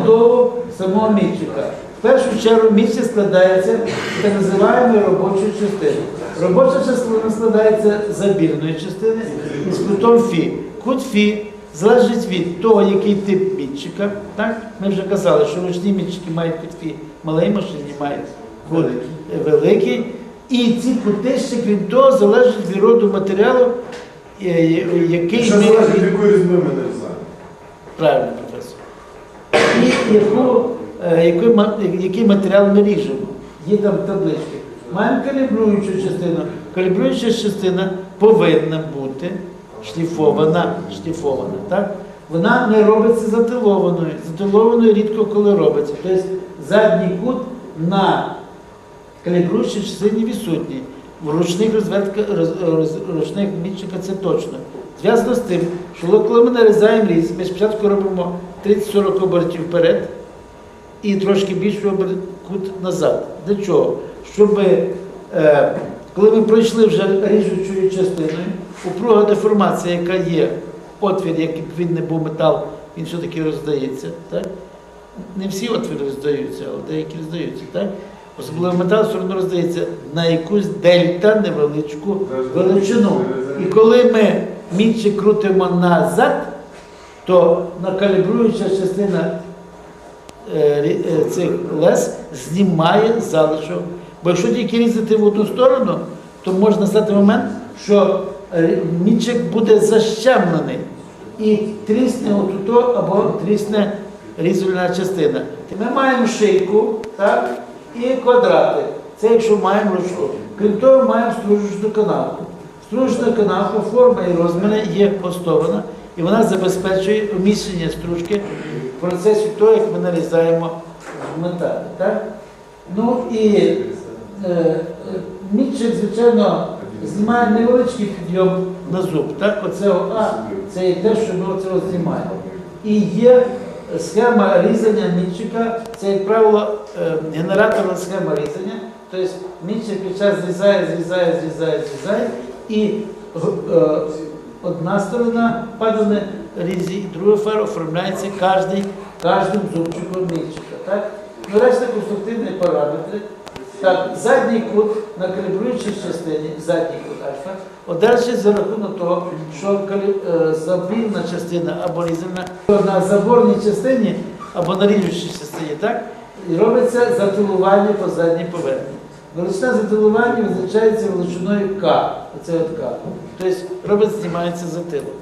будову самого мітчика. В першу чергу мітчик складається так називаємо робочою частиною. Робоча частина складається з забірної частини і з кутом фі. Кут фі залежить від того, який тип мітчика. Так? Ми вже казали, що ручні мітчики мають кут фі, малий машині мають кут великий. І ці кути ще, крім того, залежать від роду матеріалу, е, який Що залежить від якої різьби ми не знаємо. Правильно, яку, е, яку який матеріал ми ріжемо. Є там таблички. Маємо калібруючу частину. Калібруюча частина повинна бути шліфована, шліфована, так? Вона не робиться затилованою. Затилованою рідко коли робиться. Тобто задній кут на калібруючій частині відсутній. В ручних розвертках роз- роз- ручних мітчика це точно. Зв'язано з тим, що коли ми нарізаємо різ, ми спочатку робимо 30-40 обертів вперед і трошки більший оберт кут назад. Для чого? Щоб е, коли ми пройшли вже ріжучою частиною, упруга деформація, яка є, отвір, який б він не був метал, він все-таки роздається. Так? Не всі отвіри роздаються, але деякі роздаються. Так? Особливо метал все одно роздається на якусь дельта невеличку величину. І коли ми мітчик крутимо назад, то накалібруюча частина е, е, цих лес знімає залишок. Бо якщо тільки різати в одну сторону, то може настати момент, що е, мітчик буде защемлений і трісне отуто або трісне різальна частина. Ми маємо шийку так, і квадрати. Це якщо маємо ручку. Крім того, маємо стружечну канавку. Стружечна канавка, форма і розміри є постована, і вона забезпечує вміщення стружки в процесі того, як ми нарізаємо в металі. Так? Ну і е, е, мітчик, звичайно, знімає невеличкий підйом на зуб. Так? Оце а, це є те, що ми оце знімаємо. І є схема різання мітчика, це, як правило, е, генераторна схема різання. Тобто мітчик під час зрізає, зрізає, зрізає, зрізає, і е, одна сторона падає різі, друга фера оформляється кожний, кожним зубчиком мітчика. Так? Ну, решта конструктивні параметри. Так, задній кут на калібруючій частині, задній кут альфа, одержить за рахунок того, що е, забірна частина або різальна на заборній частині або на ріжучій частині, так? І робиться затилування по задній поверхні. Величина затилування визначається величиною К. Оце от К. Тобто робот знімається затилок.